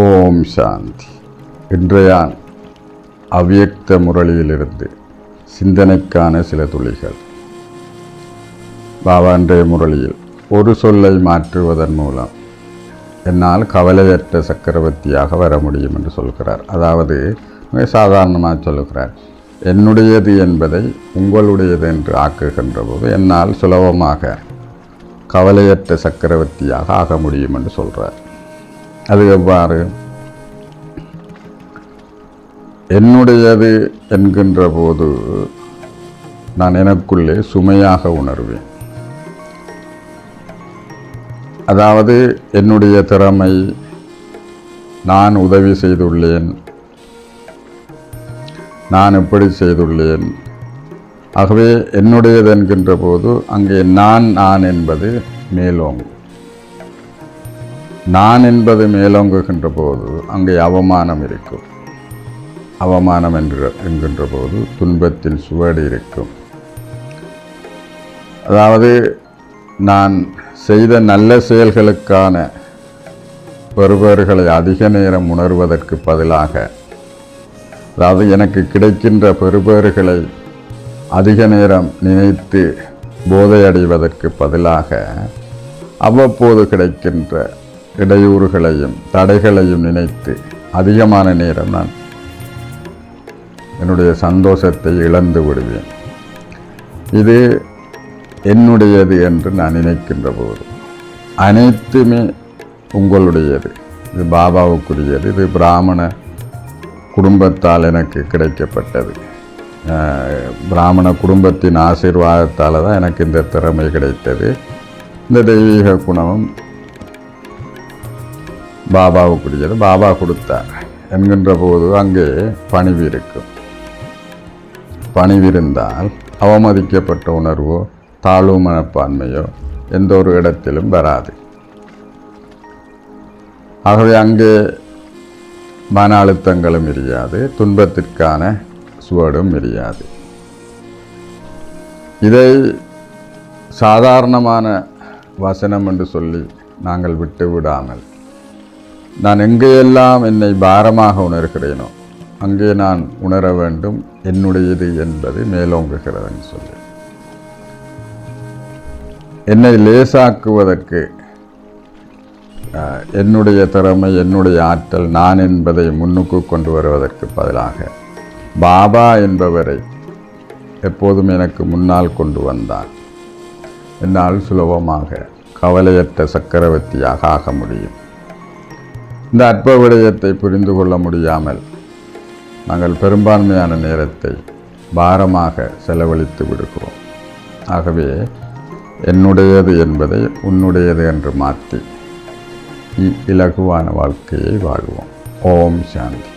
ஓம் சாந்தி. இன்றையான் அவ்வியக்த முரளியிலிருந்து சிந்தனைக்கான சில துளிகள். பாபா இன்றைய முரளியில் ஒரு சொல்லை மாற்றுவதன் மூலம் என்னால் கவலையற்ற சக்கரவர்த்தியாக வர முடியும் என்று சொல்கிறார். அதாவது மிக சாதாரணமாக சொல்கிறார். என்னுடையது என்பதை உங்களுடையது என்று ஆக்குகின்ற போது என்னால் சுலபமாக கவலையற்ற சக்கரவர்த்தியாக ஆக முடியும் என்று சொல்கிறார். அது எவ்வாறு? என்னுடையது என்கின்ற போது நான் எனக்குள்ளே சுமையாக உணர்வேன். அதாவது என்னுடைய திறமை நான் உதவி செய்துள்ளேன். நான் எப்படி செய்துள்ளேன். ஆகவே என்னுடையது என்கின்ற போது அங்கே நான் நான் என்பது மேலோங்கும். நான் என்பது மேலோங்குகின்ற போது அங்கே அவமானம் இருக்கும். அவமானம் என்ற என்கின்ற போது துன்பத்தின் சுவடு இருக்கும். அதாவது நான் செய்த நல்ல செயல்களுக்கான பெறுபவர்களை அதிக நேரம் உணர்வதற்கு பதிலாக அதாவது எனக்கு கிடைக்கின்ற பெறுபவர்களை அதிக நேரம் நினைத்து போதையடைவதற்கு பதிலாக அவ்வப்போது கிடைக்கின்ற இடையூறுகளையும் தடைகளையும் நினைத்து அதிகமான நேரம் நான் என்னுடைய சந்தோஷத்தை இழந்து விடுவேன். இது என்னுடையது என்று நான் நினைக்கின்ற போது அனைத்துமே உங்களுடையது. இது பாபாவுக்குரியது இது பிராமண குடும்பத்தால் எனக்கு கிடைக்கப்பட்டது. பிராமண குடும்பத்தின் ஆசீர்வாதத்தால் தான் எனக்கு இந்த திறமை கிடைத்தது. இந்த தெய்வீக குணமும் பாபாவுக்குரியது. பாபா கொடுத்தார் என்கின்ற போது அங்கே பணிவு இருக்கும். பணிவிருந்தால் அவமதிக்கப்பட்ட உணர்வோ தாழ்வு மனப்பான்மையோ எந்த ஒரு இடத்திலும் வராது. ஆகவே அங்கே மன அழுத்தங்களும் எரியாது துன்பத்திற்கான சுவடும் எரியாது இதை சாதாரணமான வசனம் என்று சொல்லி நாங்கள் விட்டு விடாமல் நான் எங்கேயெல்லாம் என்னை பாரமாக உணர்கிறேனோ அங்கே நான் உணர வேண்டும் என்னுடையது என்பது மேலோங்குகிறதுன்னு சொல்லி. என்னை லேசாக்குவதற்கு என்னுடைய திறமை என்னுடைய ஆற்றல் நான் என்பதை முன்னுக்கு கொண்டு வருவதற்கு பதிலாக பாபா என்பவரை எப்போதும் எனக்கு முன்னால் கொண்டு வந்தார் என்னால் சுலபமாக கவலையற்ற சக்கரவர்த்தியாக ஆக முடியும். இந்த அற்ப விடயத்தை புரிந்து கொள்ள முடியாமல் நாங்கள் பெரும்பான்மையான நேரத்தை பாரமாக செலவழித்து விடுகிறோம். ஆகவே என்னுடையது என்பதை உன்னுடையது என்று மாற்றி இலகுவான வாழ்க்கையை வாழ்வோம். ஓம் சாந்தி.